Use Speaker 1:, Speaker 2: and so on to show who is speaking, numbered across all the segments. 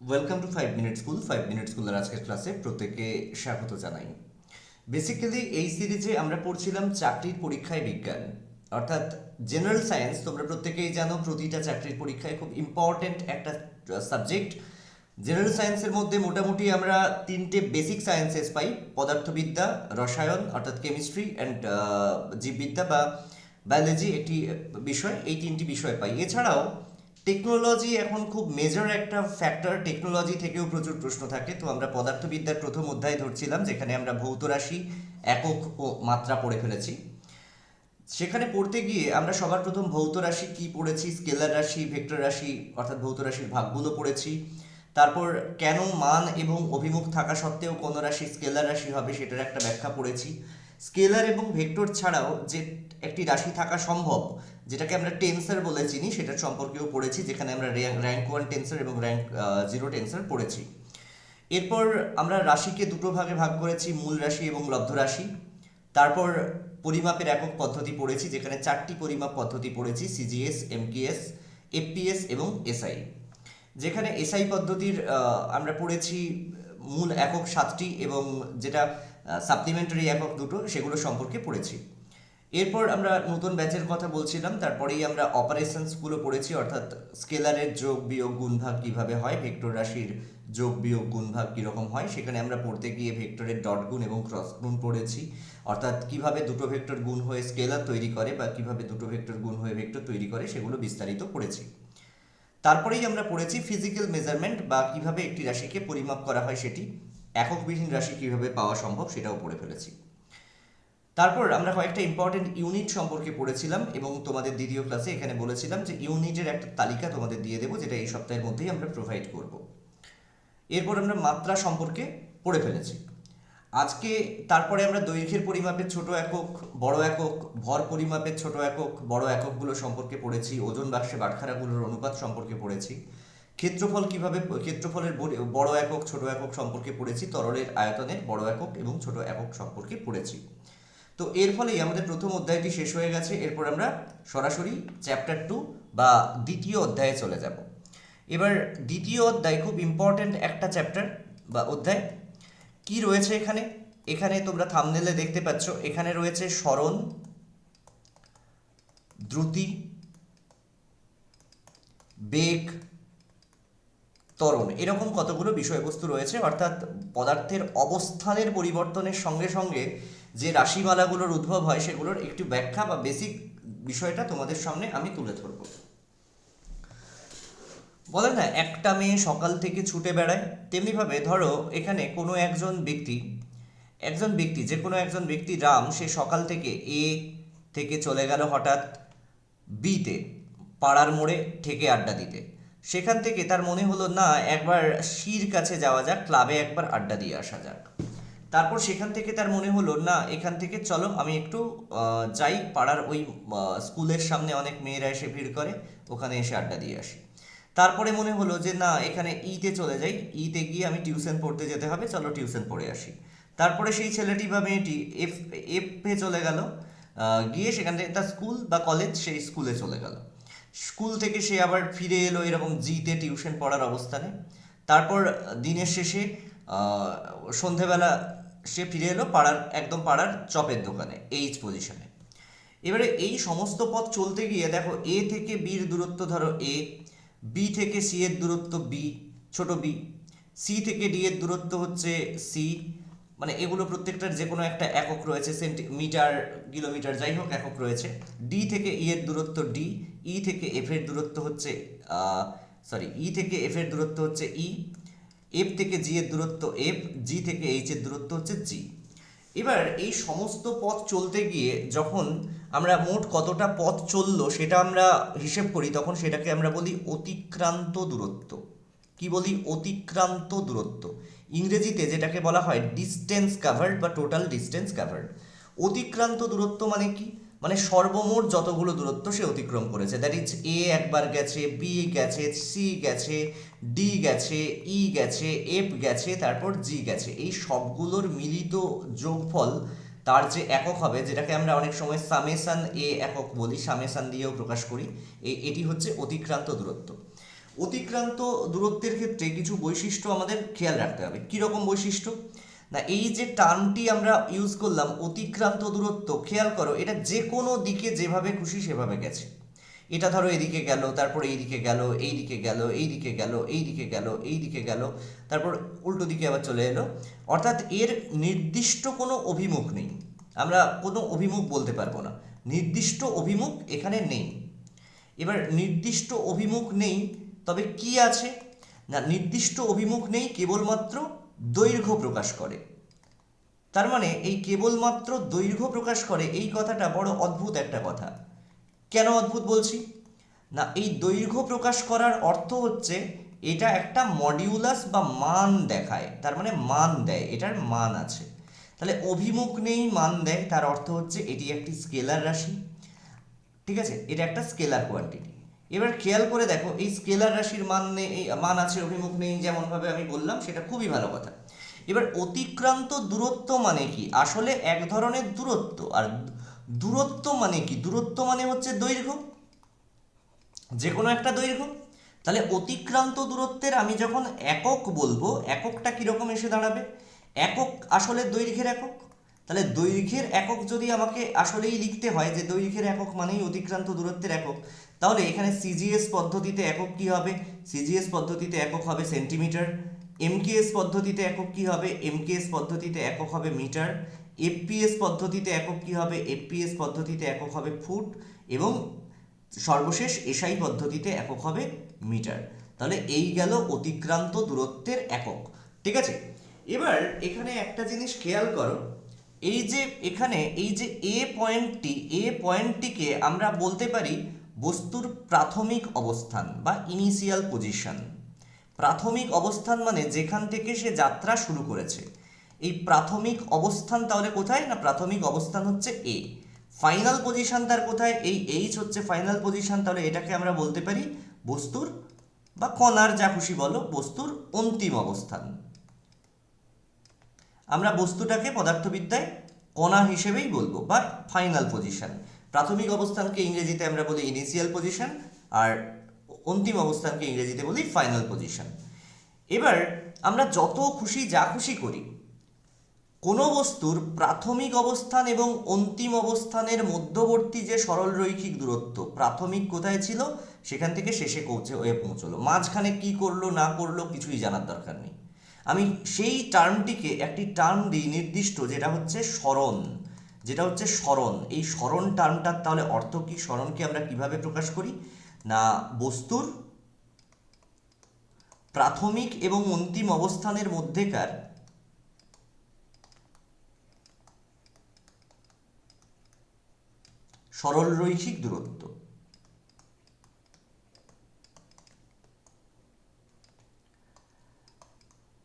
Speaker 1: Welcome to five minute school five minute স্কুলের আজকের ক্লাসে প্রত্যেককে স্বাগত জানাই। বেসিক্যালি এই সিরিজে আমরা পড়ছিলাম চাকরির পরীক্ষায় বিজ্ঞান। অর্থাৎ জেনারেল সায়েন্স তোমরা প্রত্যেকেই জানো, প্রতিটা চাকরির পরীক্ষায় খুব ইম্পর্ট্যান্ট একটা সাবজেক্ট জেনারেল সায়েন্সের মধ্যে মোটামুটি আমরা তিনটে বেসিক সায়েন্সেস পাই। পদার্থবিদ্যা, রসায়ন, অর্থাৎ কেমিস্ট্রি অ্যান্ড জীববিদ্যা বা বায়োলজি একটি বিষয়। এই তিনটি বিষয় পাই। এছাড়াও টেকনোলজি এখন খুব মেজর একটা ফ্যাক্টর টেকনোলজি থেকেও প্রচুর প্রশ্ন থাকে। তো আমরা পদার্থবিদ্যার প্রথম অধ্যায় ধরছিলাম, যেখানে আমরা ভৌত রাশি, একক ও মাত্রা পড়ে ফেলেছি। সেখানে পড়তে গিয়ে আমরা সবার প্রথম ভৌত রাশি কি পড়েছি? স্কেলার রাশি, ভেক্টর রাশি, অর্থাৎ ভৌত রাশির ভাগগুলো পড়েছি। তারপর কেন মান এবং অভিমুখ থাকা সত্ত্বেও কোন রাশি স্কেলার রাশি হবে সেটার একটা ব্যাখ্যা পড়েছি। স্কেলার এবং ভেক্টর ছাড়াও যে একটি রাশি থাকা সম্ভব যেটাকে আমরা টেন্সার বলে চিনি, সেটার সম্পর্কেও পড়েছি, যেখানে আমরা র্যাঙ্ক ওয়ান টেন্সার এবং র্যাঙ্ক জিরো টেন্সার পড়েছি। এরপর আমরা রাশিকে দুটো ভাগে ভাগ করেছি, মূল রাশি এবং লব্ধ রাশি। তারপর পরিমাপের একক পদ্ধতি পড়েছি, যেখানে চারটি পরিমাপ পদ্ধতি পড়েছি সিজিএস এমকিএস এফপিএস এবং এসআই যেখানে এসআই পদ্ধতির আমরা পড়েছি মূল একক সাতটি এবং যেটা সাপ্লিমেন্টারি একক দুটো, সেগুলো সম্পর্কে পড়েছি। এরপর আমরা নতুন ব্যাচের কথা বলছিলাম, তারপরেই আমরা অপারেশনসগুলো পড়েছি, অর্থাৎ স্কেলারের যোগ বিয়োগ গুণভাগ কীভাবে হয়, ভেক্টর রাশির যোগ বিয়োগ গুণভাগ কীরকম হয়, সেখানে আমরা পড়তে গিয়ে ভেক্টরের ডট গুণ এবং ক্রস গুণ পড়েছি। অর্থাৎ কীভাবে দুটো ভেক্টর গুণ হয়ে স্কেলার তৈরি করে বা কীভাবে দুটো ভেক্টর গুণ হয়ে ভেক্টর তৈরি করে, সেগুলো বিস্তারিত পড়েছি। তারপরেই আমরা পড়েছি ফিজিক্যাল মেজারমেন্ট বা কীভাবে একটি রাশিকে পরিমাপ করা হয় সেটি, এককবিহীন রাশি কীভাবে পাওয়া সম্ভব সেটাও পড়ে ফেলেছি। তারপর আমরা কয়েকটা ইম্পর্টেন্ট ইউনিট সম্পর্কে পড়েছিলাম এবং তোমাদের দ্বিতীয় ক্লাসে এখানে বলেছিলাম যে ইউনিটের একটা তালিকা তোমাদের দিয়ে দেবো, যেটা এই সপ্তাহের মধ্যেই আমরা প্রোভাইড করব। এরপর আমরা মাত্রা সম্পর্কে পড়ে ফেলেছি। আজকে তারপরে আমরা দৈর্ঘ্যের পরিমাপের ছোট একক, বড় একক, ভর পরিমাপের ছোট একক, বড় এককগুলো সম্পর্কে পড়েছি, ওজন বাক্সে বাটখারাগুলোর অনুপাত সম্পর্কে পড়েছি, ক্ষেত্রফল কীভাবে, ক্ষেত্রফলের বড়- বড় একক, ছোট একক সম্পর্কে পড়েছি, তরলের আয়তনের বড় একক এবং ছোট একক সম্পর্কে পড়েছি। তো এর ফলেই আমাদের প্রথম অধ্যায়টি শেষ হয়ে গেছে। এরপর আমরা সরাসরি চ্যাপ্টার টু বা দ্বিতীয় অধ্যায়ে চলে যাব। এবার দ্বিতীয় অধ্যায় খুব ইম্পর্ট্যান্ট একটা চ্যাপ্টার বা অধ্যায়। কি রয়েছে এখানে? এখানে তোমরা থামনেলে দেখতে পাচ্ছ, এখানে রয়েছে স্মরণ, দ্রুতি, বেগ, ত্বরণ। এরকম কতগুলো বিষয়বস্তু রয়েছে, অর্থাৎ পদার্থের অবস্থানের পরিবর্তনের সঙ্গে সঙ্গে যে রাশিমালাগুলোর উদ্ভব হয় সেগুলোর একটু ব্যাখ্যা বা বেসিক বিষয়টা তোমাদের সামনে আমি তুলে ধরবো। বলে না, একটা মেয়ে সকাল থেকে ছুটে বেড়ায় তেমনিভাবে ধরো এখানে কোনো একজন ব্যক্তি একজন ব্যক্তি, যে কোনো একজন ব্যক্তি রাম, সে সকাল থেকে এ থেকে চলে গেল হঠাৎ বিতে পাড়ার মোড়ে ঠেকে আড্ডা দিতে। সেখান থেকে তার মনে হলো, না, একবার শির কাছে যাওয়া যাক, ক্লাবে একবার আড্ডা দিয়ে আসা যাক। তারপর সেখান থেকে তার মনে হলো, না, এখান থেকে চলো, আমি একটু যাই, পাড়ার ওই স্কুলের সামনে অনেক মেয়েরা এসে ভিড় করে, ওখানে এসে আড্ডা দিয়ে আসি। তারপরে মনে হলো যে, না, এখানে ইতে চলে যাই ইতে গিয়ে আমি টিউশন পড়তে যেতে হবে, চলো টিউশন পড়ে আসি। তারপরে সেই ছেলেটি বা মেয়েটি এফ, এফে চলে গেল গিয়ে সেখান থেকে তার স্কুল বা কলেজ সেই স্কুলে চলে গেল। স্কুল থেকে সে আবার ফিরে এলো এরকম জিতে টিউশন পড়ার অবস্থানে। তারপর দিনের শেষে সন্ধেবেলা সে ফিরে এলো পাড়ার, একদম পাড়ার চপের দোকানে এইচ পজিশনে এবারে এই সমস্ত পথ চলতে গিয়ে দেখো এ থেকে বির দূরত্ব ধরো এ বি থেকে সি এর দূরত্ব বি ছোট বি সি থেকে ডি এর দূরত্ব হচ্ছে সি মানে এগুলো প্রত্যেকটার যে কোনো একটা একক রয়েছে সেন্টিমিটার কিলোমিটার, যাই হোক, একক রয়েছে। ডি থেকে ই এর দূরত্ব ডি ই থেকে এফ এর দূরত্ব হচ্ছে সরি ই থেকে এফ এর দূরত্ব হচ্ছে ই এফ থেকে জি এর দূরত্ব এফ জি থেকে এইচ এর দূরত্ব হচ্ছে জি এবার এই সমস্ত পথ চলতে গিয়ে যখন আমরা মোট কতটা পথ চলল সেটা আমরা হিসেব করি, তখন সেটাকে আমরা বলি অতিক্রান্ত দূরত্ব। কি বলি? অতিক্রান্ত দূরত্ব। ইংরেজিতে যেটাকে বলা হয় ডিস্টেন্স কাভার্ড বা টোটাল ডিস্টেন্স কাভার্ড অতিক্রান্ত দূরত্ব মানে কি? মানে সর্বমোট যতগুলো দূরত্ব সে অতিক্রম করেছে। দ্যাট ইজ এ একবার গেছে বি গেছে সি গেছে ডি গেছে ই গেছে এফ গেছে, তারপর জি গেছে। এই সবগুলোর মিলিত যোগফল তার যে একক হবে, যেটাকে আমরা অনেক সময় সামেসান এ একক বলি সামেসান দিয়েও প্রকাশ করি। এটি হচ্ছে অতিক্রান্ত দূরত্ব। অতিক্রান্ত দূরত্বের ক্ষেত্রে কিছু বৈশিষ্ট্য আমাদের খেয়াল রাখতে হবে। কীরকম বৈশিষ্ট্য? না, এই যে টার্মটি আমরা ইউজ করলাম, অতিক্রান্ত দূরত্ব, খেয়াল করো, এটা যে কোনো দিকে যেভাবে খুশি সেভাবে গেছে। এটা ধরো এদিকে গেল, তারপর এইদিকে গেল এইদিকে গেল এইদিকে গেল এইদিকে গেল এইদিকে গেল, তারপর উল্টো দিকে আবার চলে এলো। অর্থাৎ এর নির্দিষ্ট কোনো অভিমুখ নেই। আমরা কোনো অভিমুখ বলতে পারব না। নির্দিষ্ট অভিমুখ এখানে নেই। এবার নির্দিষ্ট অভিমুখ নেই, তবে কি আছে? না, নির্দিষ্ট অভিমুখ নেই কেবলমাত্র দৈর্ঘ্য প্রকাশ করে। তার মানে এই কেবলমাত্র দৈর্ঘ্য প্রকাশ করে এই কথাটা বড় অদ্ভুত একটা কথা। কেন অদ্ভুত বলছি? না, এই দৈর্ঘ্য প্রকাশ করার অর্থ হচ্ছে এটা একটা মডিউলাস বা মান দেখায়। তার মানে মান দেয়, এটার মান আছে। তাহলে অভিমুখ নেই মান দেয়, তার অর্থ হচ্ছে এটি একটি স্কেলার রাশি। ঠিক আছে? এটা একটা স্কেলার কোয়ান্টিটি। এবার খেয়াল করে দেখো, এই স্কেলার রাশির মান নেই মান আছে, অভিমুখ নেই, যেমনভাবে আমি বললাম, সেটা খুবই ভালো কথা। এবার অতিক্রান্ত দূরত্ব মানে কি? আসলে এক ধরনের দূরত্ব। আর দূরত্ব মানে কি? দূরত্ব মানে হচ্ছে দৈর্ঘ্য। যে কোনো একটা দৈর্ঘ্য। তাহলে অতিক্রান্ত দূরত্বের আমি যখন একক বলব, এককটা কীরকম এসে দাঁড়াবে? একক আসলে দৈর্ঘ্যের একক। তাহলে দৈর্ঘ্যের একক যদি আমাকে আসলেই লিখতে হয় যে দৈর্ঘ্যের একক মানেই অতিক্রান্ত দূরত্বের একক, তাহলে এখানে সিজিএস পদ্ধতিতে একক কি হবে? সিজিএস পদ্ধতিতে একক হবে সেন্টিমিটার এমকেএস পদ্ধতিতে একক কি হবে? এমকেএস পদ্ধতিতে একক হবে মিটার এফপিএস পদ্ধতিতে একক কি হবে? এফপিএস পদ্ধতিতে একক হবে ফুট এবং সর্বশেষ এসআই পদ্ধতিতে একক হবে মিটার। তাহলে এই গেল অতিক্রান্ত দূরত্বের একক, ঠিক আছে? এবার এখানে একটা জিনিস খেয়াল করো। এই যে এখানে এই যে এ পয়েন্টটি, এ পয়েন্টটিকে আমরা বলতে পারি বস্তুর প্রাথমিক অবস্থান বা ইনিশিয়াল পজিশন প্রাথমিক অবস্থান মানে যেখান থেকে সে যাত্রা শুরু করেছে। এই প্রাথমিক অবস্থান তাহলে কোথায় না প্রাথমিক অবস্থান হচ্ছে এ ফাইনাল পজিশন তার কোথায়? এই এইচ হচ্ছে ফাইনাল পজিশন তাহলে এটাকে আমরা বলতে পারি বস্তুর বা কণার যা খুশি বলো, বস্তুর অন্তিম অবস্থান। আমরা বস্তুটাকে পদার্থবিদ্যায় কণা হিসেবেই বলব বা ফাইনাল পজিশন প্রাথমিক অবস্থানকে ইংরেজিতে আমরা বলি ইনিশিয়াল পজিশন আর অন্তিম অবস্থানকে ইংরেজিতে বলি ফাইনাল পজিশন এবার আমরা যত খুশি যা খুশি করি, কোনো বস্তুর প্রাথমিক অবস্থান এবং অন্তিম অবস্থানের মধ্যবর্তী যে সরল রৈখিক দূরত্ব, প্রাথমিক কোথায় ছিল? সেখান থেকে শেষে পৌঁছে হয়ে পৌঁছলো। মাঝখানে কি করল, না করল, কিছুই জানার দরকার নেই। আমি সেই টার্মটিকে একটি টার্ম দিই নির্দিষ্ট, যেটা হচ্ছে স্মরণ। যেটা হচ্ছে স্মরণ। এই স্মরণ টার্মটার তাহলে অর্থ কি? স্মরণকে আমরা কীভাবে প্রকাশ করি? না, বস্তুর প্রাথমিক এবং অন্তিম অবস্থানের মধ্যেকার সরলরৈখিক দূরত্ব।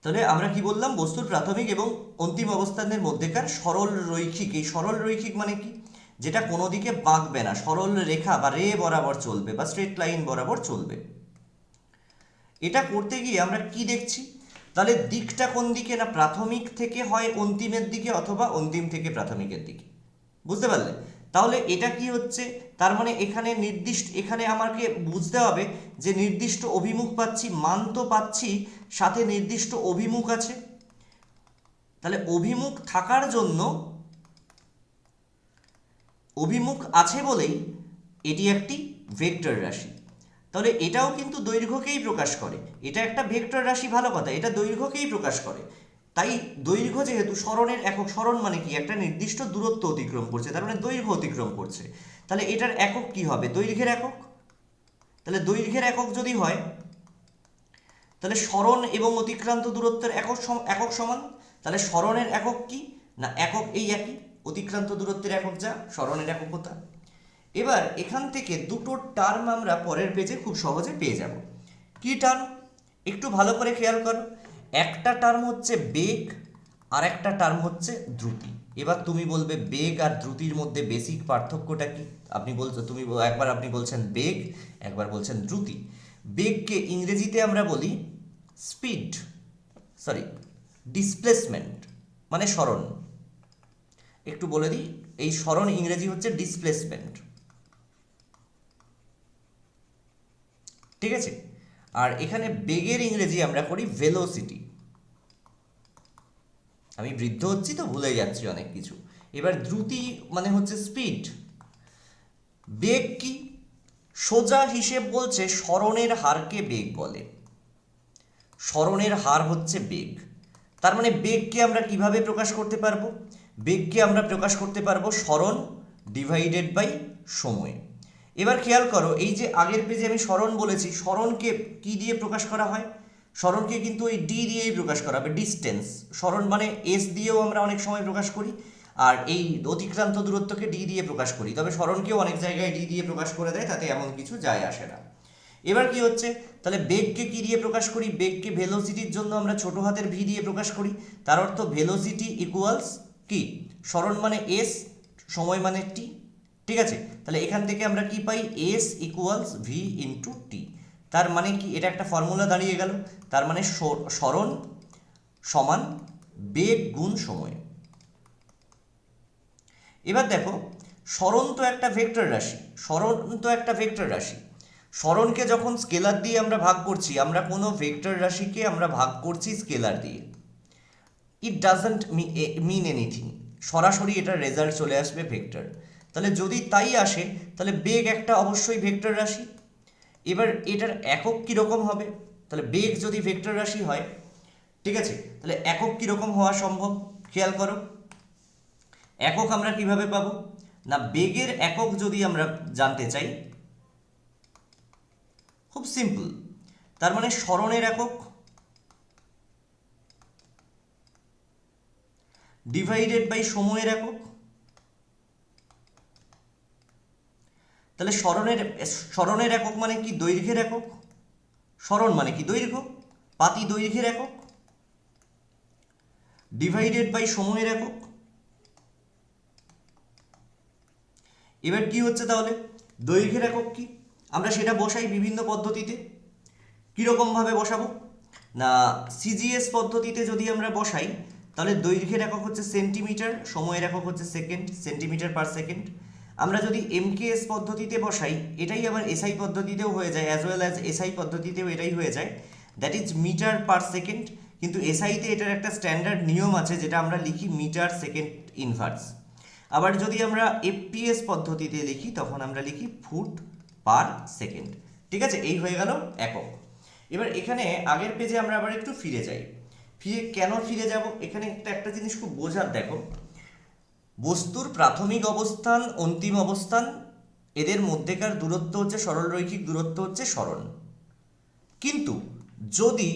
Speaker 1: তাহলে আমরা কি বললাম? বস্তুর প্রাথমিক এবং অন্তিম অবস্থানের মধ্যেকার সরল রৈখিক। এই সরল রৈখিক মানে কি? যেটা কোনো দিকে বাঁকবে না। সরল রেখা বা রে বরাবর চলবে বা স্ট্রেট লাইন বরাবর চলবে। এটা করতে গিয়ে আমরা কি দেখছি? তাহলে দিকটা কোন দিকে না প্রাথমিক থেকে হয় অন্তিমের দিকে অথবা অন্তিম থেকে প্রাথমিকের দিকে। বুঝতে পারলে? তাহলে এটা কি হচ্ছে? তার মানে এখানে নির্দিষ্ট, এখানে আমাকে বুঝতে হবে যে নির্দিষ্ট অভিমুখ পাচ্ছি মান তো পাচ্ছি, সাথে নির্দিষ্ট অভিমুখ আছে। তাহলে অভিমুখ থাকার জন্য অভিমুখ আছে বলেই এটি একটি ভেক্টর রাশি। তাহলে এটাও কিন্তু দৈর্ঘ্যকেই প্রকাশ করে। এটা একটা ভেক্টর রাশি, ভালো কথা। এটা দৈর্ঘ্যকেই প্রকাশ করে। তাই দৈর্ঘ্য যেহেতু স্মরণের একক স্মরণ মানে কি? একটা নির্দিষ্ট দূরত্ব অতিক্রম করছে, তার মানে দৈর্ঘ্য অতিক্রম করছে। তাহলে এটার একক কি হবে? দৈর্ঘ্যের একক? তাহলে দৈর্ঘ্যের একক যদি হয়, তাহলে স্মরণ এবং অতিক্রান্ত দূরত্বের একক একক সমান। তাহলে স্মরণের একক কি? না, একক এই একই। অতিক্রান্ত দূরত্বের একক যা, স্মরণের এককতা এবার এখান থেকে দুটো টার্ম আমরা পরের পেজে খুব সহজে পেয়ে যাব। কি টার্ম একটু ভালো করে খেয়াল করো। একটা টার্ম হচ্ছে বেগ আর একটা টার্ম হচ্ছে দ্রুতি। এবার তুমি বলবে বেগ আর দ্রুতির মধ্যে বেসিক পার্থক্যটা কি? আপনি বলছো, তুমি একবার আপনি বলছেন বেগ, একবার বলছেন দ্রুতি। বেগকে ইংরেজিতে আমরা বলি স্পিড সরি ডিসপ্লেসমেন্ট মানে স্মরণ। একটু বলে দিই, এই স্মরণ ইংরেজি হচ্ছে ডিসপ্লেসমেন্ট ঠিক আছে? আর এখানে বেগের ইংরেজি আমরা করি ভেলোসিটি আমি বৃদ্ধ হচ্ছি তো ভুলে যাচ্ছি অনেক কিছু। এবার দ্রুতি মানে হচ্ছে স্পিড বেগ কি? সোজা হিসেব বলছে স্মরণের হারকে বেগ বলে। স্মরণের হার হচ্ছে বেগ। তার মানে বেগকে আমরা কীভাবে প্রকাশ করতে পারব? বেগকে আমরা প্রকাশ করতে পারব স্মরণ ডিভাইডেড বাই সময়। এবার খেয়াল করো, এই যে আগের পেজে আমি স্মরণ বলেছি, স্মরণকে কি দিয়ে প্রকাশ করা হয়? স্মরণকে কিন্তু ওই ডি দিয়েই প্রকাশ করা হবে ডিস্টেন্স স্মরণ মানে এস দিয়েও আমরা অনেক সময় প্রকাশ করি, আর এই অতিক্রান্ত দূরত্বকে ডি দিয়ে প্রকাশ করি। তবে স্মরণকেও অনেক জায়গায় ডি দিয়ে প্রকাশ করে দেয়, তাতে এমন কিছু যায় আসে না। এবার কি হচ্ছে? তাহলে বেগকে কি দিয়ে প্রকাশ করি? বেগকে ভেলোসিটির জন্য আমরা ছোট হাতের ভি দিয়ে প্রকাশ করি। তার অর্থ ভেলোসিটি ইকুয়ালস কি? স্মরণ মানে এস সময় মানে টি ঠিক আছে? তাহলে এখান থেকে আমরা কি পাই? S equals V into T তার মানে কি? এটা একটা ফর্মুলা দাঁড়িয়ে গেল। তার মানে স্মরণ সমান বেগ গুণ সময়। এবার দেখো স্মরণ তো একটা ভেক্টর রাশি। স্মরণ তো একটা ভেক্টর রাশি। স্মরণকে যখন স্কেলার দিয়ে আমরা ভাগ করছি, আমরা কোনো ভেক্টর রাশিকে আমরা ভাগ করছি স্কেলার দিয়ে। ইট ডাজন্ট মিন এনিথিং সরাসরি এটার রেজাল্ট চলে আসবে ভেক্টর। তাহলে যদি তাই আসে, তাহলে বেগ একটা অবশ্যই ভেক্টর রাশি। এবার এটার একক কীরকম হবে? তাহলে বেগ যদি ভেক্টর রাশি হয়, ঠিক আছে? তাহলে একক কীরকম হওয়া সম্ভব? খেয়াল করো। একক আমরা কীভাবে পাবো? না, বেগের একক যদি আমরা জানতে চাই, খুব সিম্পল তার মানে স্মরণের একক ডিভাইডেড বাই সময়ের একক। তাহলে স্মরণের স্মরণের একক মানে কি? দৈর্ঘ্যের একক? স্মরণ মানে কি? দৈর্ঘ্য? পাতি দৈর্ঘ্যের একক? ডিভাইডেড বাই সময়ের একক? এবার কি হচ্ছে তাহলে? দৈর্ঘ্যের একক কি? আমরা সেটা বসাই বিভিন্ন পদ্ধতিতে। কীরকমভাবে বসাবো? না সিজিএস পদ্ধতিতে যদি আমরা বসাই, তাহলে দৈর্ঘ্যের একক হচ্ছে সেন্টিমিটার সময়ের একক হচ্ছে সেকেন্ড সেন্টিমিটার পার সেকেন্ড আমরা যদি এমকেএস পদ্ধতিতে বসাই, এটাই আবার এসআই পদ্ধতিতেও হয়ে যায় অ্যাজ ওয়েল অ্যাজ এসআই পদ্ধতিতেও এটাই হয়ে যায়। That is metre per second কিন্তু এসআইতে এটার একটা স্ট্যান্ডার্ড নিয়ম আছে, যেটা আমরা লিখি মিটার সেকেন্ড ইনভার্স আবার যদি আমরা এফপিএস পদ্ধতিতে লিখি, তখন আমরা লিখি ফুট পার সেকেন্ড ঠিক আছে? এই হয়ে গেল একক। এবার এখানে আগের পেজে আমরা আবার একটু ফিরে যাই। ফিরে কেন ফিরে যাব? এখানে একটা একটা জিনিস খুব বোঝার, দেখো। বস্তুর প্রাথমিক অবস্থান, অন্তিম অবস্থান, এদের মধ্যেকার দূরত্ব হচ্ছে সরলরৈখিক দূরত্ব হচ্ছে সরণ কিন্তু যদি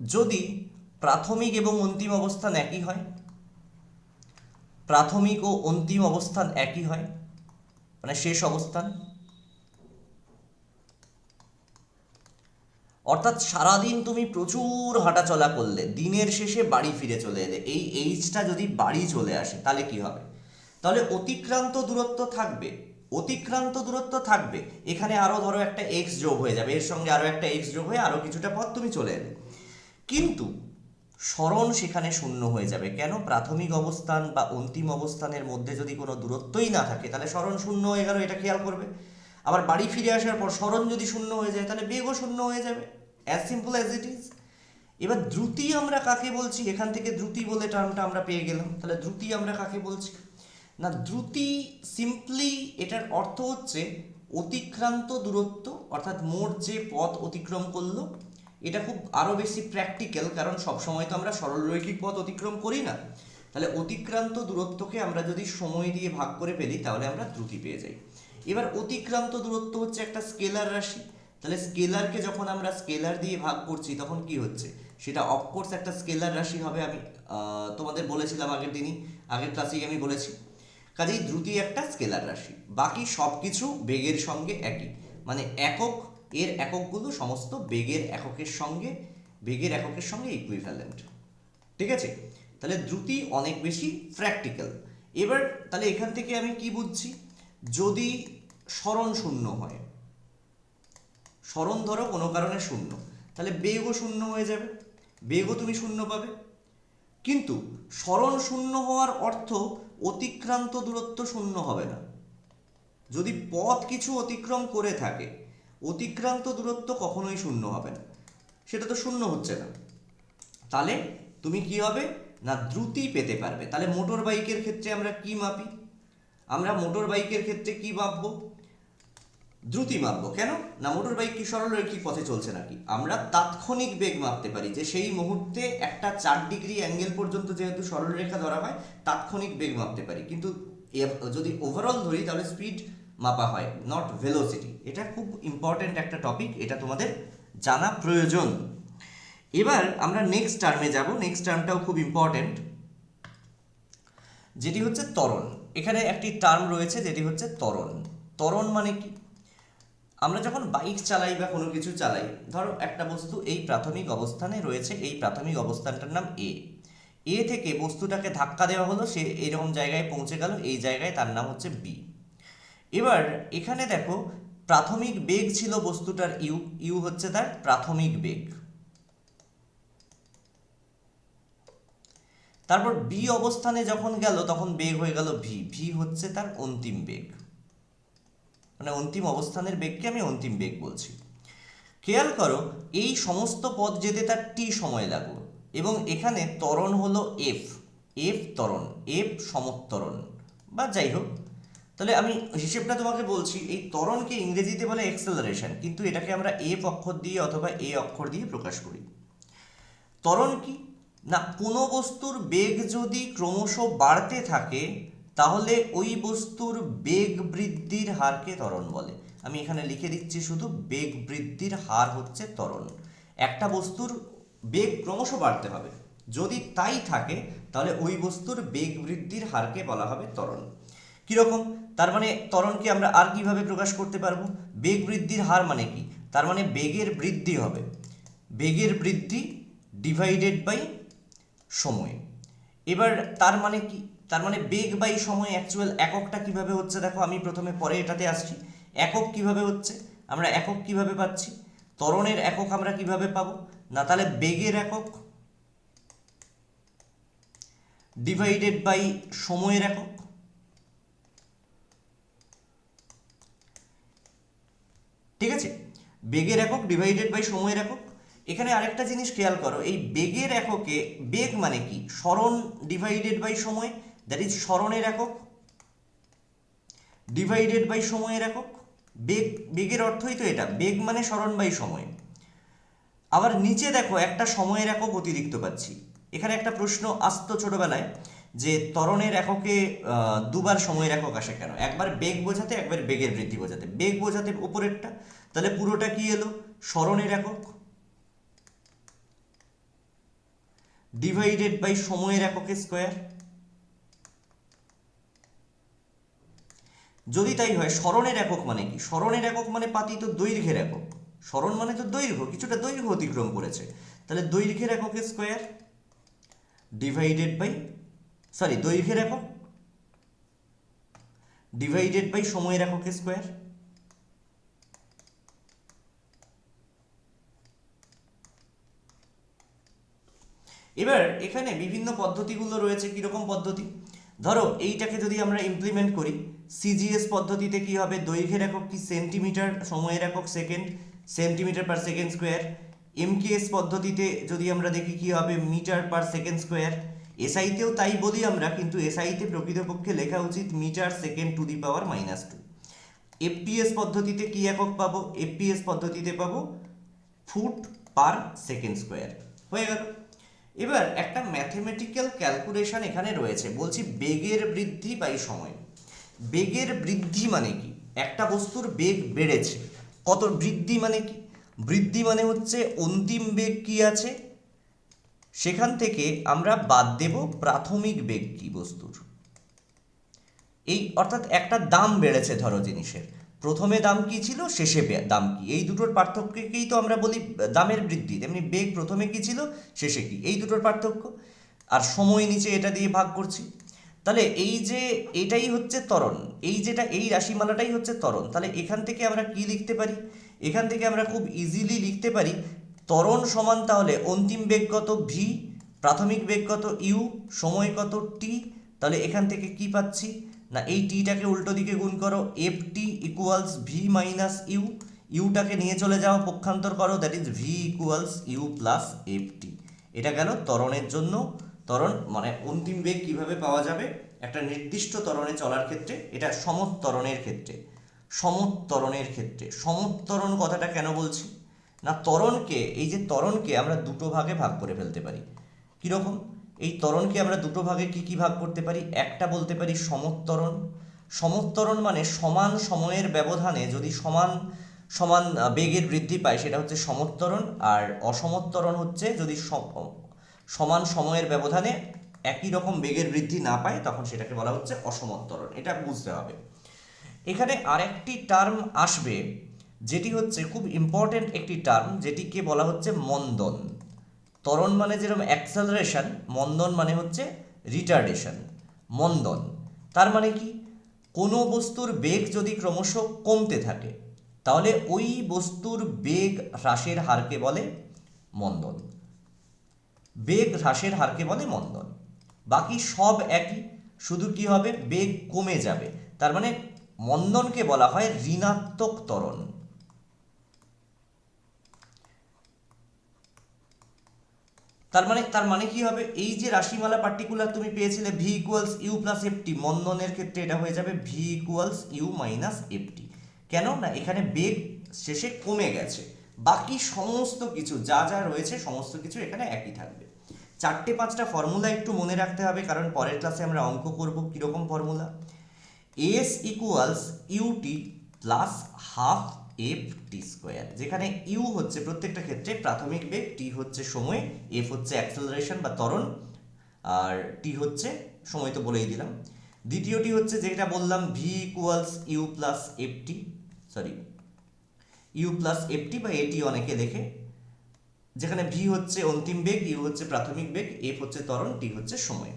Speaker 1: যদি প্রাথমিক এবং অন্তিম অবস্থান একই হয়, প্রাথমিক ও অন্তিম অবস্থান একই হয় মানে শেষ অবস্থান অর্থাৎ সারাদিন তুমি প্রচুর হাঁটাচলা করলে, দিনের শেষে বাড়ি ফিরে চলে এলে, এই এইচটা যদি বাড়ি চলে আসে, তাহলে কি হবে? তাহলে অতিক্রান্ত দূরত্ব থাকবে, অতিক্রান্ত দূরত্ব থাকবে। এখানে আরও ধরো একটা এক্স যোগ হয়ে যাবে, এর সঙ্গে আরও একটা এক্স যোগ হয়ে আরও কিছুটা পথ তুমি চলে এলে। কিন্তু স্মরণ সেখানে শূন্য হয়ে যাবে। কেন? প্রাথমিক অবস্থান বা অন্তিম অবস্থানের মধ্যে যদি কোনো দূরত্বই না থাকে, তাহলে স্মরণ শূন্য হয়ে গেল, এটা খেয়াল করবে। আবার বাড়ি ফিরে আসার পর স্মরণ যদি শূন্য হয়ে যায়, তাহলে বেগও শূন্য হয়ে যাবে। As simple as it is এবার দ্রুতি আমরা কাকে বলছি? এখান থেকে দ্রুতি বলে টার্মটা আমরা পেয়ে গেলাম। তাহলে দ্রুতি আমরা কাকে বলছি? না, দ্রুতি সিম্পলি এটার অর্থ হচ্ছে অতিক্রান্ত দূরত্ব, অর্থাৎ মোট যে পথ অতিক্রম করল। এটা খুব আরও বেশি প্র্যাকটিক্যাল কারণ সবসময় তো আমরা সরলরৈখিক পথ অতিক্রম করি না। তাহলে অতিক্রান্ত দূরত্বকে আমরা যদি সময় দিয়ে ভাগ করে ফেলি, তাহলে আমরা দ্রুতি পেয়ে যাই। এবার অতিক্রান্ত দূরত্ব হচ্ছে একটা স্কেলার রাশি। তাহলে স্কেলারকে যখন আমরা স্কেলার দিয়ে ভাগ করছি, তখন কি হচ্ছে? সেটা অফকোর্স একটা স্কেলার রাশি হবে আমি তোমাদের বলেছিলাম আগের দিনই, আগের ক্লাসেই আমি বলেছি। কাজেই দ্রুতি একটা স্কেলার রাশি, বাকি সব কিছু বেগের সঙ্গে একই। মানে একক, এর এককগুলো সমস্ত বেগের এককের সঙ্গে, বেগের এককের সঙ্গে ইকুইভ্যালেন্ট ঠিক আছে? তাহলে দ্রুতি অনেক বেশি প্র্যাকটিক্যাল এবার তাহলে এখান থেকে আমি কি বুঝছি? যদি স্মরণ শূন্য হয়, স্মরণ ধরো কোনো কারণে শূন্য, তাহলে বেগও শূন্য হয়ে যাবে, বেগও তুমি শূন্য পাবে। কিন্তু স্মরণ শূন্য হওয়ার অর্থ অতিক্রান্ত দূরত্ব শূন্য হবে না। যদি পথ কিছু অতিক্রম করে থাকে, অতিক্রান্ত দূরত্ব কখনোই শূন্য হবে না। সেটা তো শূন্য হচ্ছে না। তাহলে তুমি কি হবে? না, দ্রুতি পেতে পারবে। তাহলে মোটর বাইকের ক্ষেত্রে আমরা কি মাপি? আমরা মোটর বাইকের ক্ষেত্রে কি মাপবো? দ্রুতি মাপবো। কেন? না, মোটর বাইক কি সরলরৈখিক পথে চলছে নাকি? আমরা তাৎক্ষণিক বেগ মাপতে পারি যে সেই মুহূর্তে একটা চার ডিগ্রি অ্যাঙ্গেল পর্যন্ত যেহেতু সরলরেখা ধরা হয়, তাৎক্ষণিক বেগ মাপতে পারি। কিন্তু যদি ওভারঅল ধরি, তাহলে স্পিড মাপা হয় নট ভেলোসিটি এটা খুব ইম্পর্ট্যান্ট একটা টপিক এটা তোমাদের জানা প্রয়োজন। এবার আমরা নেক্সট টার্মে যাব। নেক্সট টার্মটাও খুব ইম্পর্ট্যান্ট যেটি হচ্ছে ত্বরণ। এখানে একটি টার্ম রয়েছে যেটি হচ্ছে ত্বরণ। ত্বরণ মানে কি? আমরা যখন বাইক চালাই বা কোনো কিছু চালাই, ধরো একটা বস্তু এই প্রাথমিক অবস্থানে রয়েছে, এই প্রাথমিক অবস্থানটার নাম এ এ থেকে বস্তুটাকে ধাক্কা দেওয়া হলো, সে এরকম জায়গায় পৌঁছে গেল, এই জায়গায় তার নাম হচ্ছে বি এবার এখানে দেখো, প্রাথমিক বেগ ছিল বস্তুটার ইউ ইউ হচ্ছে তার প্রাথমিক বেগ। তারপর বি অবস্থানে যখন গেল, তখন বেগ হয়ে গেল ভি ভি হচ্ছে তার অন্তিম বেগ। মানে অন্তিম অবস্থানের বেগকে আমি অন্তিম বেগ বলছি। খেয়াল করো, এই সমস্ত পথ যেতে তার টি সময় লাগল এবং এখানে ত্বরণ হলো এফ এফ ত্বরণ এফ সমত্বরণ, বা যাই হোক। তাহলে আমি হিসেবটা তোমাকে বলছি, এই ত্বরণকে ইংরেজিতে বলে এক্সেলারেশন কিন্তু এটাকে আমরা এফ অক্ষর দিয়ে অথবা এ অক্ষর দিয়ে প্রকাশ করি। ত্বরণ কি? না, কোনো বস্তুর বেগ যদি ক্রমশ বাড়তে থাকে, তাহলে ওই বস্তুর বেগ বৃদ্ধির হারকে ত্বরণ বলে। আমি এখানে লিখে দিচ্ছি শুধু বেগ বৃদ্ধির হার হচ্ছে ত্বরণ। একটা বস্তুর বেগ ক্রমশ বাড়তে হবে। যদি তাই থাকে, তাহলে ওই বস্তুর বেগ বৃদ্ধির হারকে বলা হবে ত্বরণ। কীরকম? তার মানে ত্বরণকে আমরা আর কীভাবে প্রকাশ করতে পারব? বেগ বৃদ্ধির হার মানে কি? তার মানে বেগের বৃদ্ধি হবে। বেগের বৃদ্ধি ডিভাইডেড বাই সময়। এবার তার মানে কি? তার মানে বেগ বাই সময় অ্যাকচুয়াল এককটা কীভাবে হচ্ছে দেখো, আমি প্রথমে পরে এটাতে আসছি। একক কীভাবে হচ্ছে? আমরা একক কীভাবে পাচ্ছি? ত্বরণের একক আমরা কীভাবে পাবো? না, তাহলে বেগের একক ডিভাইডেড বাই সময়ের একক ঠিক আছে? বেগের একক ডিভাইডেড বাই সময়ের একক এখানে আরেকটা জিনিস খেয়াল করো, এই বেগের এককে, বেগ মানে কি? স্মরণ ডিভাইডেড বাই সময় দ্যাট ইজ স্মরণের একক ডিভাইডেড বাই সময়ের একক, বেগ, বেগের অর্থই তো এটা, বেগ মানে স্মরণ বাই সময়। আবার নিচে দেখো, একটা সময়ের একক অতিরিক্ত পাচ্ছি। এখানে একটা প্রশ্ন আসতো ছোটবেলায়, যে ত্বরণের এককে দুবার সময়ের একক আসে কেন? একবার বেগ বোঝাতে, একবার বেগের বৃদ্ধি বোঝাতে। বেগ বোঝাতে উপরেরটা, তাহলে পুরোটা কি এলো? স্মরণের একক। ডিভাইডেড বাই সময়ের এককে স্কোয়ার যদি তাই হয়, স্মরণের একক মানে কি? স্মরণের একক মানে পাতিত দৈর্ঘ্যের একক। স্মরণ মানে তো দৈর্ঘ্য, কিছুটা দৈর্ঘ্য অতিক্রম করেছে। তাহলে দৈর্ঘ্যের একক স্কোয়ার ডিভাইডেড বাই সরি দৈর্ঘ্যের একক ডিভাইডেড বাই সময়ের একক স্কোয়ার এবার এখানে বিভিন্ন পদ্ধতিগুলো রয়েছে, কীরকম পদ্ধতি? ধরো, এইটাকে যদি আমরা ইমপ্লিমেন্ট করি সিজিএস পদ্ধতিতে কি হবে? দৈর্ঘ্যের একক কি? সেন্টিমিটার সময়ের একক second centimetre per second square MKS পদ্ধতিতে যদি আমরা দেখি কি হবে? মিটার পার সেকেন্ড স্কোয়ার এসআইতেও তাই বলি আমরা, কিন্তু এসআইতে প্রকৃতপক্ষে লেখা উচিত metre second to the power minus two FPS পদ্ধতিতে কি একক পাবো? এফপিএস পদ্ধতিতে পাবো ফুট পার সেকেন্ড স্কোয়ার হয়ে গেল। এবার একটা ম্যাথমেটিক্যাল ক্যালকুলেশন এখানে রয়েছে। বলছি বেগের বৃদ্ধি বাই সময়। বেগের বৃদ্ধি মানে কি? একটা বস্তুর বেগ বেড়েছে। কত বৃদ্ধি মানে কি? বৃদ্ধি মানে হচ্ছে অন্তিম বেগ কি আছে? সেখান থেকে আমরা বাদ দেব প্রাথমিক বেগ কি বস্তুর। এই অর্থাৎ একটা দাম বেড়েছে ধরো জিনিসের। প্রথমে দাম কি ছিল, শেষে দাম কি? এই দুটোর পার্থক্যকেই তো আমরা বলি, দামের বৃদ্ধি। তেমনি বেগ প্রথমে কি ছিল, শেষে কি? এই দুটোর পার্থক্য। আর সময় নিচে এটা দিয়ে ভাগ করছি। তাহলে এই যে এটাই হচ্ছে ত্বরণ, এই যেটা এই রাশিমালাটাই হচ্ছে ত্বরণ, তাহলে এখান থেকে আমরা কি লিখতে পারি? এখান থেকে আমরা খুব ইজিলি লিখতে পারি, ত্বরণ সমান তাহলে অন্তিম বেগ কত? ভি প্রাথমিক বেগ কত? ইউ সময় কত? টি তাহলে এখান থেকে কি পাচ্ছি? না, এই টিটাকে উল্টো দিকে গুণ করো F T equals V minus U ইউটাকে নিয়ে চলে যাও, পক্ষান্তর করো that is V equals U plus F T এটা গেল ত্বরণের জন্য। ত্বরণ মানে অন্তিম বেগ কীভাবে পাওয়া যাবে? একটা নির্দিষ্ট ত্বরণে চলার ক্ষেত্রে, এটা সমত্বরণের ক্ষেত্রে। সমত্বরণের ক্ষেত্রে। সমত্বরণ কথাটা কেন বলছি? না, ত্বরণকে, এই যে ত্বরণকে আমরা দুটো ভাগে ভাগ করে ফেলতে পারি। কীরকম? এই ত্বরণকে আমরা দুটো ভাগে কি কি ভাগ করতে পারি? একটা বলতে পারি সমত্বরণ। সমত্বরণ মানে সমান সময়ের ব্যবধানে যদি সমান সমান বেগের বৃদ্ধি পায়, সেটা হচ্ছে সমত্বরণ। আর অসমত্বরণ হচ্ছে যদি সমান সময়ের ব্যবধানে একই রকম বেগের বৃদ্ধি না পায়, তখন সেটাকে বলা হচ্ছে অসমত্বরণ। এটা বুঝতে হবে। এখানে আরেকটি টার্ম আসবে, যেটি হচ্ছে খুব ইম্পর্টেন্ট একটি টার্ম, যেটিকে বলা হচ্ছে মন্দন। ত্বরণ মানে যেরকম অ্যাক্সেলারেশন মন্দন মানে হচ্ছে রিটার্ডেশন মন্দন। তার মানে কি? কোনো বস্তুর বেগ যদি ক্রমশ কমতে থাকে, তাহলে ওই বস্তুর বেগ হ্রাসের হারকে বলে মন্দন। বেগ হ্রাসের হারকে বলে মন্দন। বাকি সব একই, শুধু কি হবে? বেগ কমে যাবে। তার মানে মন্দনকে বলা হয় ঋণাত্মক ত্বরণ। তার মানে তার মানে কি হবে? এই যে রাশিমালা পার্টিকুলার তুমি পেয়েছিলে V equals U plus FT মন্দনের ক্ষেত্রে এটা হয়ে যাবে V equals U minus FT কেন? না, এখানে বেগ শেষে কমে গেছে। বাকি সমস্ত কিছু, যা যা রয়েছে, সমস্ত কিছু এখানে একই থাকবে। চারটে পাঁচটা ফর্মুলা একটু মনে রাখতে হবে, কারণ পরের ক্লাসে আমরা অঙ্ক করব কীরকম formula S equals UT plus half F T square যেখানে ইউ হচ্ছে প্রত্যেকটা ক্ষেত্রে প্রাথমিক বেগ টি হচ্ছে সময় এফ হচ্ছে অ্যাক্সেলারেশন বা ত্বরণ, আর টি হচ্ছে, সময় তো বলেই দিলাম। দ্বিতীয়টি হচ্ছে যেটা বললাম V equals U plus F T sorry U plus F T বা এটি অনেকে লেখে, যেখানে ভি হচ্ছে অন্তিম বেগ ইউ হচ্ছে প্রাথমিক বেগ এফ হচ্ছে ত্বরণ টি হচ্ছে সময়।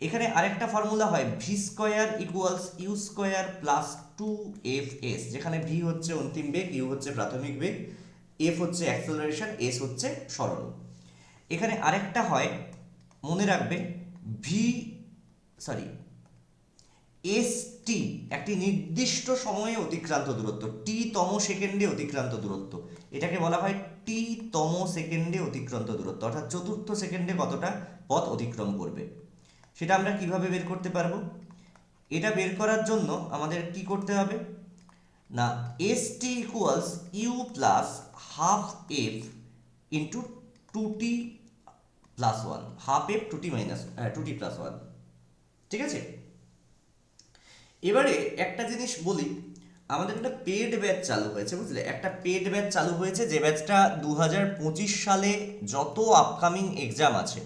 Speaker 1: এখানে আরেকটা ফর্মুলা হয় v square equals u square plus two f s যেখানে ভি হচ্ছে অন্তিম বেগ ইউ হচ্ছে প্রাথমিক বেগ এফ হচ্ছে অ্যাক্সেলারেশন এস হচ্ছে সরণ। এখানে আরেকটা হয়, মনে রাখবে ভি সরি এস টি একটি নির্দিষ্ট সময়ে অতিক্রান্ত দূরত্ব টি তম সেকেন্ডে অতিক্রান্ত দূরত্ব। এটাকে বলা হয় টি তম সেকেন্ডে অতিক্রান্ত দূরত্ব, অর্থাৎ চতুর্থ সেকেন্ডে কতটা পথ অতিক্রম করবে। সেটা আমরা কীভাবে বের করতে পারব? এটা বের করার জন্য আমাদের কি করতে হবে? না S T equals U plus half F into two T plus one half F two T minus two T plus one ঠিক আছে? এবারে একটা জিনিস বলি, আমাদের একটা পেড ব্যাচ চালু হয়েছে, বুঝলে? একটা পেড ব্যাচ চালু হয়েছে, যে ব্যাচটা দু হাজার পঁচিশ সালে যত আপকামিং এক্সাম আছে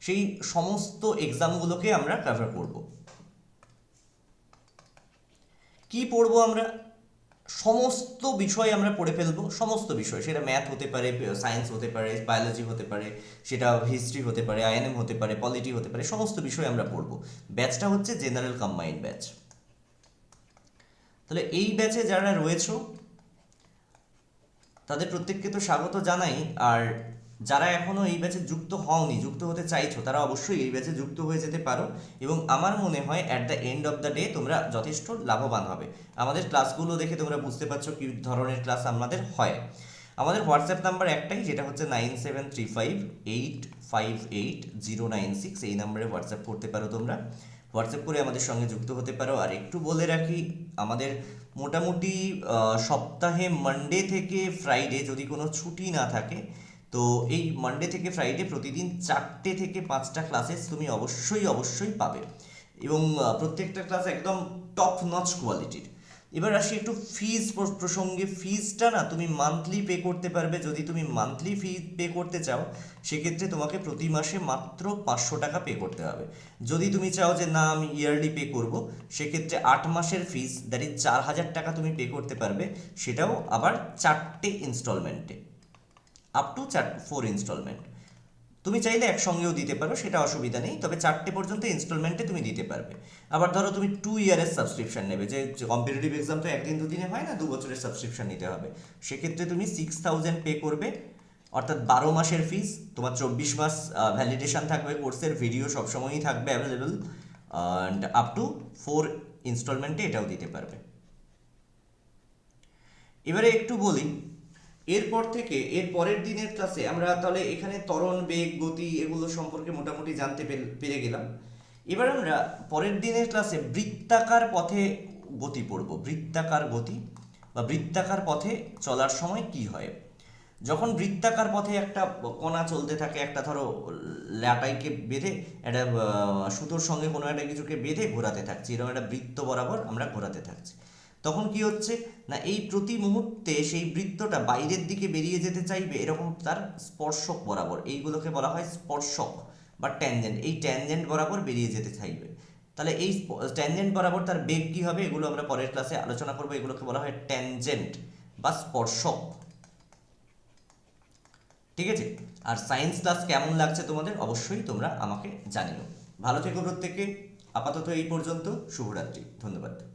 Speaker 1: সেই সমস্ত এক্সামগুলোকে আমরা কভার করব। কি পড়ব আমরা? সমস্ত বিষয় আমরা পড়ে ফেলব, সমস্ত বিষয়। সেটা ম্যাথ হতে পারে সায়েন্স হতে পারে বায়োলজি হতে পারে, সেটা হিস্ট্রি হতে পারে আইএনএম হতে পারে পলিটি হতে পারে, সমস্ত বিষয় আমরা পড়ব। ব্যাচটা হচ্ছে জেনারেল কম্বাইন্ড ব্যাচ তাহলে এই ব্যাচে যারা রয়েছো, তাদের প্রত্যেককে তো স্বাগত জানাই। আর যারা এখনও এই ব্যাচে যুক্ত হওনি, যুক্ত হতে চাইছো, তারা অবশ্যই এই ব্যাচে যুক্ত হয়ে যেতে পারো এবং আমার মনে হয় at the end of the day তোমরা যথেষ্ট লাভবান হবে। আমাদের ক্লাসগুলো দেখে তোমরা বুঝতে পারছ কী ধরনের ক্লাস আমাদের হয়। আমাদের হোয়াটসঅ্যাপ নাম্বার একটাই, যেটা হচ্ছে nine seven three five eight five eight zero nine six. এই নাম্বারে হোয়াটসঅ্যাপ করতে পারো তোমরা। হোয়াটসঅ্যাপ করে আমাদের সঙ্গে যুক্ত হতে পারো। আর একটু বলে রাখি, আমাদের মোটামুটি সপ্তাহে মানডে থেকে ফ্রাইডে যদি কোনো ছুটি না থাকে তো এই মানডে থেকে ফ্রাইডে প্রতিদিন চারটে থেকে পাঁচটা ক্লাসেস তুমি অবশ্যই অবশ্যই পাবে। এবং প্রত্যেকটা ক্লাস একদম টপ নচ কোয়ালিটির এবার আসি একটু ফিজ প্রসঙ্গে। ফিজটা না তুমি মান্থলি পে করতে পারবে। যদি তুমি মান্থলি ফি পে করতে চাও, সেক্ষেত্রে তোমাকে প্রতি মাসে মাত্র পাঁচশো টাকা পে করতে হবে। যদি তুমি চাও যে না, আমি ইয়ারলি পে করব, সেক্ষেত্রে আট মাসের ফিজ দ্যাট ইজ চার হাজার টাকা তুমি পে করতে পারবে। সেটাও আবার চারটে ইনস্টলমেন্টে আপ টু চার ফোর ইনস্টলমেন্ট তুমি চাইলে একসঙ্গেও দিতে পারো, সেটা অসুবিধা নেই, তবে চারটে পর্যন্ত ইনস্টলমেন্টে তুমি দিতে পারবে। আবার ধরো তুমি টু ইয়ারের সাবস্ক্রিপশন নেবে, যে কম্পিটিটিভ এক্সাম তো একদিন দুদিনে হয় না, দু বছরের সাবস্ক্রিপশন নিতে হবে। সেক্ষেত্রে তুমি সিক্স থাউজেন্ড পে করবে, অর্থাৎ বারো মাসের ফিস তোমার চব্বিশ মাস ভ্যালিডেশন থাকবে কোর্সের ভিডিও সবসময়ই থাকবে available and up to four ইনস্টলমেন্টে এটাও দিতে পারবে। এবারে একটু বলি এরপর থেকে, এর পরের দিনের ক্লাসে আমরা তাহলে এখানে ত্বরণ, বেগ, গতি এগুলো সম্পর্কে মোটামুটি জানতে পেরে- গেলাম। এবার আমরা পরের দিনের ক্লাসে বৃত্তাকার পথে গতি পড়ব। বৃত্তাকার গতি বা বৃত্তাকার পথে চলার সময় কি হয়? যখন বৃত্তাকার পথে একটা কণা চলতে থাকে, একটা ধরো ল্যাটাইকে বেঁধে, একটা সুতোর সঙ্গে কোনো একটা কিছুকে বেঁধে ঘোরাতে থাকছি, এরকম একটা বৃত্ত বরাবর আমরা ঘোরাতে থাকছি। তখন কি হচ্ছে? না, এই প্রতি মুহূর্তে সেই বৃত্তটা বাইরের দিকে বেরিয়ে যেতে চাইবে এরকম তার স্পর্শক বরাবর। এইগুলোকে বলা হয় স্পর্শক বা ট্যানজেন্ট এই ট্যানজেন্ট বরাবর বেরিয়ে যেতে চাইবে। তাহলে এই ট্যানজেন্ট বরাবর তার বেগ কী হবে? এগুলো আমরা পরের ক্লাসে আলোচনা করব। এগুলোকে বলা হয় ট্যানজেন্ট বা স্পর্শক। ঠিক আছে? আর সায়েন্স ক্লাস কেমন লাগছে তোমাদের? অবশ্যই তোমরা আমাকে জানিও। ভালো থেকো প্রত্যেকে আপাতত এই পর্যন্ত। শুভরাত্রি। ধন্যবাদ।